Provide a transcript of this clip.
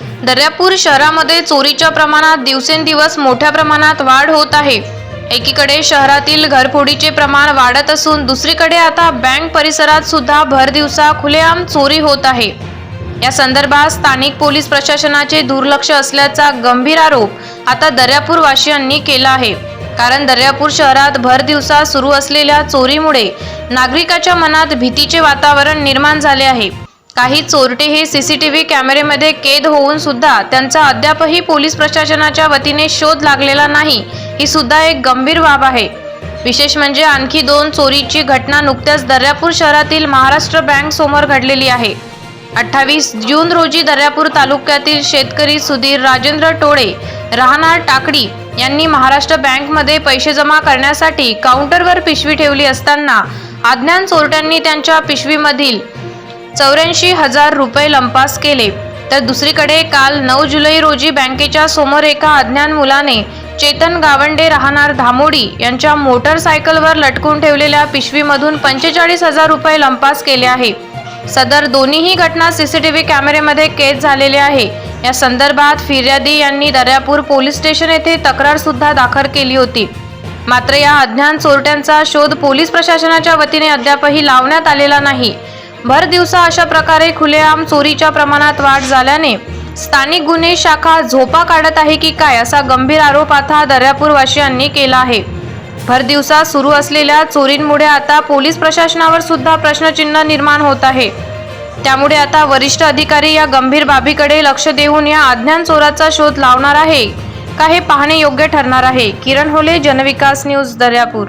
दर्यापूर शहरामध्ये चोरीच्या प्रमाणात दिवसेंदिवस मोठ्या प्रमाणात वाढ होत आहे. एकीकडे शहरातील घरफोडीचे प्रमाण वाढत असून दुसरीकडे आता बँक परिसरात सुद्धा भर दिवसा खुलेआम चोरी होत आहे. या संदर्भात स्थानिक पोलीस प्रशासनाचे दुर्लक्ष असल्याचा गंभीर आरोप आता दर्यापूर वासियांनी केला आहे. कारण दर्यापूर शहरात भर दिवसा सुरू असलेल्या चोरीमुळे नागरिकाच्या मनात भीतीचे वातावरण निर्माण झाले आहे. काही चोरटे हे सीसीटीव्ही कॅमेरेमध्ये कैद होऊन सुद्धा त्यांचा अद्यापही पोलीस प्रशासनाच्या वतीने शोध लागलेला नाही ही सुद्धा एक गंभीर बाब आहे. विशेष म्हणजे आणखी दोन चोरीची घटना नुकत्याच दर्यापूर शहरातील महाराष्ट्र बँक समोर घडलेली आहे. अठ्ठावीस जून रोजी दर्यापूर तालुक्यातील शेतकरी सुधीर राजेंद्र टोळे राहणार टाकडी यांनी महाराष्ट्र बँकमध्ये पैसे जमा करण्यासाठी काउंटरवर पिशवी ठेवली असताना अज्ञान चोरट्यांनी त्यांच्या पिशवीमधील चौऱ्याऐंशी हजार रुपये लंपास केले. तर दुसरीकडे काल नऊ जुलै रोजी बँकेच्या समोर एका अज्ञान मुलाने चेतन गावंडे राहणार धामोडी यांच्या मोटरसायकलवर लटकून ठेवलेल्या पिशवीमधून पंचेचाळीस हजार रुपये लंपास केले आहे. सदर दोन्हीही घटना सीसीटीव्ही कॅमेरेमध्ये कैद झालेले आहे. या संदर्भात फिर्यादी यांनी दर्यापूर पोलीस स्टेशन येथे तक्रार सुद्धा दाखल केली होती. मात्र या अज्ञान चोरट्यांचा शोध पोलीस प्रशासनाच्या वतीने अद्यापही लावण्यात आलेला नाही. भर दिवसा अशा प्रकारे खुलेआम चोरीच्या प्रमाणात वाढ झाल्याने स्थानिक गुन्हे शाखा झोपा काढत आहे की काय असा गंभीर आरोप आता दर्यापूरवासियांनी केला आहे. भर दिवसा सुरू असलेल्या चोरींमुळे आता पोलीस प्रशासनावर सुद्धा प्रश्नचिन्ह निर्माण होत आहे. त्यामुळे आता वरिष्ठ अधिकारी या गंभीर बाबीकडे लक्ष देऊन या अज्ञान चोराचा शोध लावणार आहे. का हे पाहणे योग्य ठरणार आहे. किरण होले जनविकास न्यूज दर्यापूर.